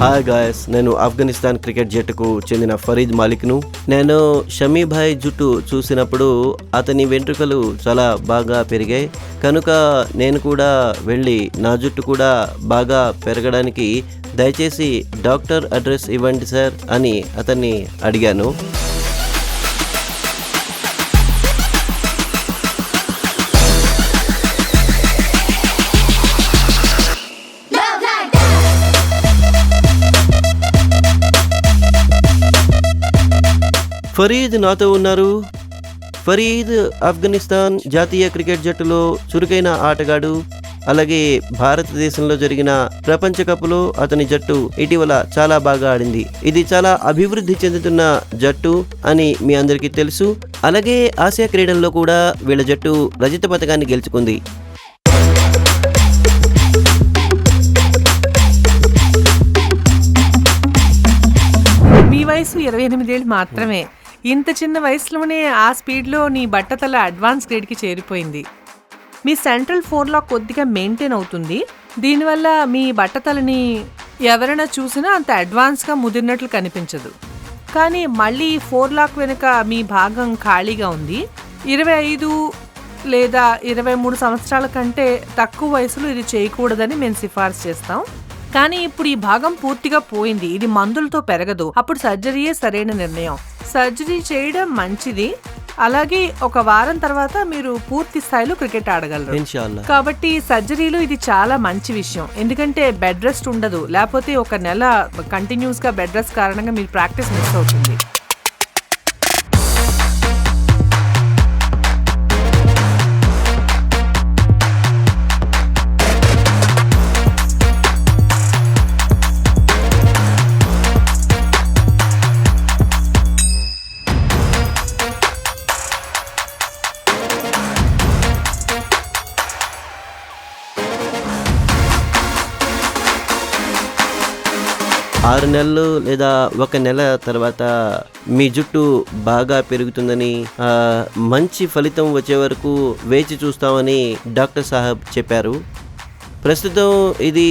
Hi guys నేను Afghanistan cricket జట్టుకు చెందిన ఫరీద్ మాలిక్ను. నేను షమీభాయ్ జుట్టు చూసినప్పుడు అతని వెంట్రుకలు చాలా బాగా పెరిగాయి. కనుక నేను కూడా వెళ్ళి నా జుట్టు కూడా బాగా పెరగడానికి దయచేసి డాక్టర్ అడ్రస్ ఇవ్వండి సార్ అని అతన్ని అడిగాను. ఫరీద్ నాతో ఉన్నారు. ఫరీద్ ఆఫ్ఘనిస్తాన్ జాతీయ క్రికెట్ జట్టులో చురుకైన ఆటగాడు అలాగే భారతదేశంలో జరిగిన ప్రపంచ కప్లో అతని జట్టు ఇటీవల చాలా బాగా ఆడింది. ఇది చాలా అభివృద్ధి చెందుతున్న జట్టు అని మీ అందరికీ తెలుసు. అలాగే ఆసియా క్రీడల్లో కూడా వీళ్ళ జట్టు రజత పథకాన్ని గెలుచుకుంది. మీ వయసు ఇరవై ఎనిమిదేళ్ళు మాత్రమే. ఇంత చిన్న వయసులోనే ఆ స్పీడ్లో నీ బట్టతల అడ్వాన్స్ గ్రేడ్కి చేరిపోయింది. మీ సెంట్రల్ ఫోర్లా కొద్దిగా మెయింటైన్ అవుతుంది. దీనివల్ల మీ బట్టతలని ఎవరైనా చూసినా అంత అడ్వాన్స్గా ముదిరినట్లు కనిపించదు. కానీ మళ్ళీ ఫోర్ లాక్ వెనుక మీ భాగం ఖాళీగా ఉంది. ఇరవై ఐదు లేదా ఇరవై మూడు సంవత్సరాల కంటే తక్కువ వయసులో ఇది చేయకూడదని మేము సిఫార్సు చేస్తాం. కానీ ఇప్పుడు ఈ భాగం పూర్తిగా పోయింది. ఇది మందులతో పెరగదు. అప్పుడు సర్జరీయే సరైన నిర్ణయం. సర్జరీ చేయడం మంచిది. అలాగే ఒక వారం తర్వాత మీరు పూర్తి స్థాయిలో క్రికెట్ ఆడగలరు. కాబట్టి సర్జరీలో ఇది చాలా మంచి విషయం. ఎందుకంటే బెడ్ రెస్ట్ ఉండదు. లేకపోతే ఒక నెల కంటిన్యూస్గా బెడ్ రెస్ట్ కారణంగా మీరు ప్రాక్టీస్ మిస్ అవుతుంది. ఆరు నెలలు లేదా ఒక నెల తర్వాత మీ జుట్టు బాగా పెరుగుతుందని మంచి ఫలితం వచ్చే వరకు వేచి చూస్తామని డాక్టర్ సాహెబ్ చెప్పారు. ప్రస్తుతం ఇది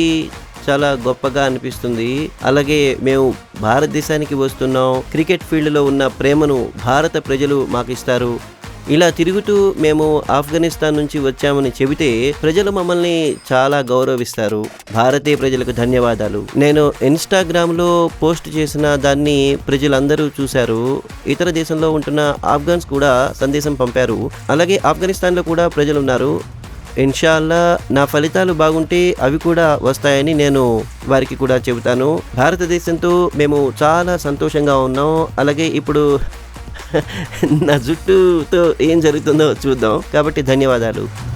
చాలా గొప్పగా అనిపిస్తుంది. అలాగే మేము భారతదేశానికి వస్తున్నాం. క్రికెట్ ఫీల్డ్లో ఉన్న ప్రేమను భారత ప్రజలు మాకు ఇస్తారు ఇలా తిరుగుతూ మేము ఆఫ్ఘనిస్తాన్ నుంచి వచ్చామని చెబితే ప్రజలు మమ్మల్ని చాలా గౌరవిస్తారు. భారతీయ ప్రజలకు ధన్యవాదాలు. నేను ఇన్స్టాగ్రామ్లో పోస్ట్ చేసిన దాన్ని ప్రజలందరూ చూశారు. ఇతర దేశంలో ఉంటున్న ఆఫ్ఘన్స్ కూడా సందేశం పంపారు. అలాగే ఆఫ్ఘనిస్తాన్లో కూడా ప్రజలు ఉన్నారు ఇన్షాల్లా నా ఫలితాలు బాగుంటే అవి కూడా వస్తాయని నేను వారికి కూడా చెబుతాను. భారతదేశంతో మేము చాలా సంతోషంగా ఉన్నాం. అలాగే ఇప్పుడు నా జుట్టుతో ఏం జరుగుతుందో చూద్దాం. కాబట్టి ధన్యవాదాలు.